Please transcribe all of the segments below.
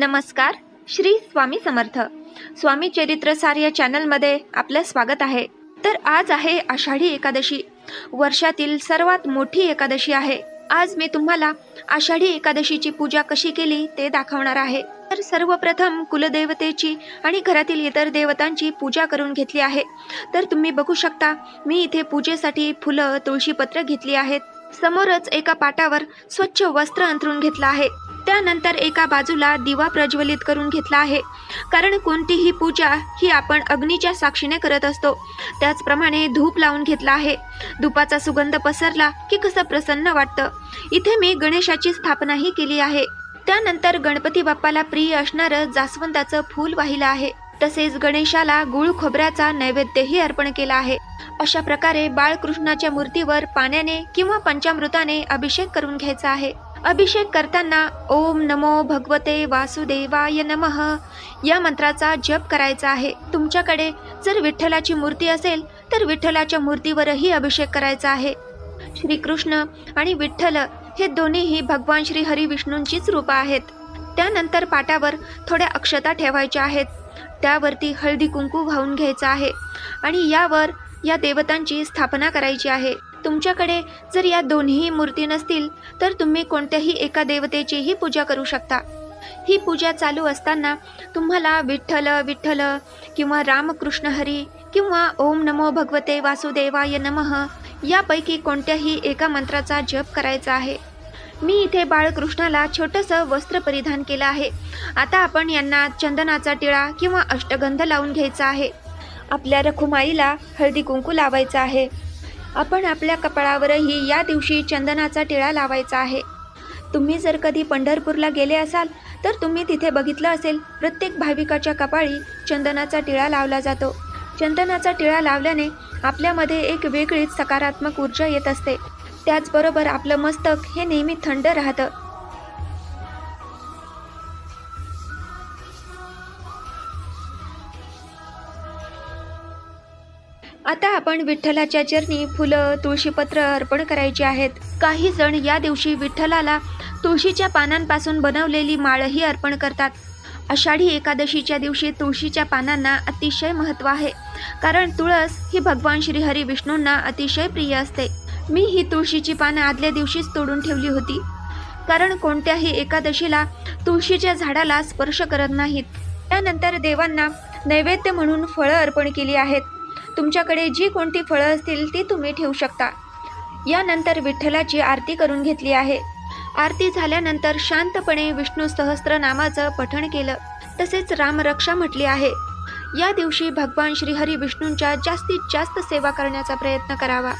नमस्कार श्री स्वामी समर्थ. स्वामी चरित्रसार या चॅनलमध्ये आपलं स्वागत आहे. तर आज आहे आषाढी एकादशी. वर्षातील सर्वात मोठी एकादशी आहे. आज मी तुम्हाला आषाढी एकादशीची पूजा कशी केली ते दाखवणार आहे. तर सर्वप्रथम कुलदेवतेची आणि घरातील इतर देवतांची पूजा करून घेतली आहे. तर तुम्ही बघू शकता मी इथे पूजेसाठी फुलं तुळशीपत्र घेतली आहेत. समोरच एका पाटावर स्वच्छ वस्त्र अंथरून घेतलं आहे. त्यानंतर एका बाजूला दिवा प्रज्वलित करून घेतला आहे. कारण कोणतीही पूजा ही आपण अग्नीच्या साक्षीने करत असतो. त्याचप्रमाणे धूप लावून घेतला आहे. धुपाचा सुगंध पसरला की कसं प्रसन्न वाटतं. इथे मी गणेशाची स्थापनाही केली आहे. त्यानंतर गणपती बाप्पाला प्रिय असणारं जास्वंदाचं फूल वाहिलं आहे. तसेच गणेशाला गुळ खोबऱ्याचा नैवेद्यही अर्पण केला आहे. अशा प्रकारे बाळकृष्णाच्या मूर्तीवर पाण्याने किंवा पंचामृताने अभिषेक करून घ्यायचा आहे. अभिषेक करताना ओम नमो भगवते वासुदेवाय नमः या मंत्राचा जप करायचा आहे. तुमच्याकडे जर विठ्ठलाची मूर्ती असेल तर विठ्ठलाच्या मूर्तीवरही अभिषेक करायचा आहे. श्रीकृष्ण आणि विठ्ठल हे दोन्हीही भगवान श्री हरी विष्णूंचीच रूपं आहेत. त्यानंतर पाटावर थोड्या अक्षता ठेवायच्या आहेत. त्यावरती हळदी कुंकू वाहून घ्यायचं आहे. आणि यावर या देवतांची स्थापना करायची आहे. तुमच्याकडे जर या दोन्ही मूर्ती नसतील तर तुम्ही कोणत्याही एका देवतेचीही पूजा करू शकता. ही पूजा चालू असताना तुम्हाला विठ्ठल विठ्ठल किंवा रामकृष्ण हरी किंवा ओम नमो भगवते वासुदेवाय नमः यापैकी कोणत्याही एका मंत्राचा जप करायचा आहे. मी इथे बाळकृष्णाला छोटंसं वस्त्र परिधान केलं आहे. आता आपण यांना चंदनाचा टिळा किंवा अष्टगंध लावून घ्यायचा आहे. आपल्या रखुमाईला हळदी कुंकू लावायचं आहे. आपण आपल्या कपाळावरही या दिवशी चंदनाचा टिळा लावायचा आहे. तुम्ही जर कधी पंढरपूरला गेले असाल तर तुम्ही तिथे बघितलं असेल प्रत्येक भाविकाच्या कपाळी चंदनाचा टिळा लावला जातो. चंदनाचा टिळा लावल्याने आपल्यामध्ये एक वेगळीच सकारात्मक ऊर्जा येत असते. त्याचबरोबर आपलं मस्तक हे नेहमी थंड राहतं. आता आपण विठ्ठलाच्या चरणी फुलं तुळशीपत्र अर्पण करायची आहेत. काही जण या दिवशी विठ्ठलाला तुळशीच्या पानांपासून बनवलेली माळही अर्पण करतात. आषाढी एकादशीच्या दिवशी तुळशीच्या पानांना अतिशय महत्त्व आहे. कारण तुळस ही भगवान श्रीहरी विष्णूंना अतिशय प्रिय असते. मी ही तुळशीची पानं आदल्या दिवशीच तोडून ठेवली होती. कारण कोणत्याही एकादशीला तुळशीच्या झाडाला स्पर्श करत नाहीत. त्यानंतर देवांना नैवेद्य म्हणून फळं अर्पण केली आहेत. तुमच्याकडे जी कोणती फळं असतील ती तुम्ही ठेवू शकता. यानंतर विठ्ठलाची आरती करून घेतली आहे. आरती झाल्यानंतर शांतपणे विष्णू सहस्त्र नामाचं पठण केलं. तसेच रामरक्षा म्हटली आहे. या दिवशी भगवान श्रीहरी विष्णूंच्या जास्तीत जास्त सेवा करण्याचा प्रयत्न करावा.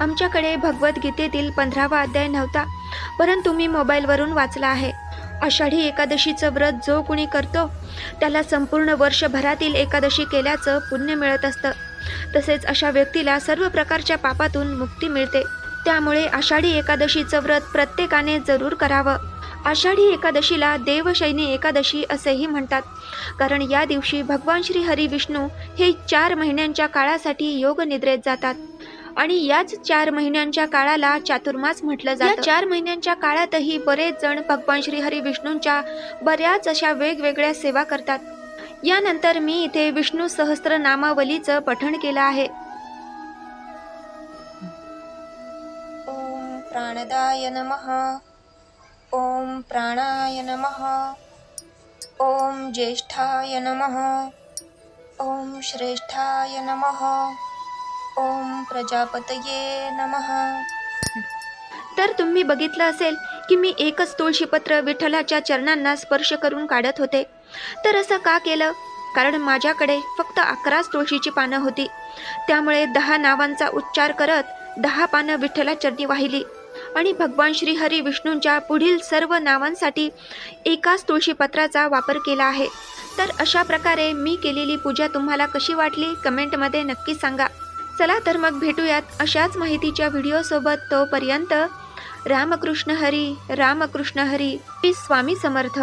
आमच्याकडे भगवद्गीतेतील पंधरावा अध्याय नव्हता परंतु मी मोबाईलवरून वाचला आहे. आषाढी एकादशीचं व्रत जो कुणी करतो त्याला संपूर्ण वर्षभरातील एकादशी केल्याचं पुण्य मिळत असतं. तसेच अशा व्यक्तीला सर्व प्रकारच्या पापातून मुक्ती मिळते. त्यामुळे आषाढी एकादशीचं व्रत प्रत्येकाने जरूर करावं. आषाढी एकादशीला देवशैनी एकादशी असेही म्हणतात. कारण या दिवशी भगवान श्री हरी विष्णू हे चार महिन्यांच्या काळासाठी योग निद्रेत जातात. आणि याच चार महिन्यांच्या काळाला चातुर्मास म्हटलं जातं. या चार महिन्यांच्या काळातही बरेच जण भगवान श्री हरी विष्णूंच्या बऱ्याच अशा वेगवेगळ्या सेवा करतात. यानंतर मी इथे विष्णू सहस्त्र नामावलीचं पठण केलं आहे. ॐ प्राणदाय नमः. ॐ प्राणाय नमः. ॐ ज्येष्ठाय नमः. ॐ श्रेष्ठाय नमः. ओम प्रजापतये नमः. तर तुम्ही बघितलं असेल की मी एकच तुळशीपत्र विठ्ठलाच्या चरणांना स्पर्श करून काढत होते. तर असं का केलं? कारण माझ्याकडे फक्त अकराच तुळशीची पानं होती. त्यामुळे दहा नावांचा उच्चार करत दहा पानं विठ्ठला चरणी वाहिली. आणि भगवान श्रीहरी विष्णूंच्या पुढील सर्व नावांसाठी एकाच तुळशीपत्राचा वापर केला आहे. तर अशा प्रकारे मी केलेली पूजा तुम्हाला कशी वाटली? कमेंटमध्ये नक्की सांगा. चला तर मग भेटूयात अशाच माहितीच्या व्हिडिओसोबत तोपर्यंत रामकृष्ण हरी रामकृष्ण हरी स्वामी समर्थ.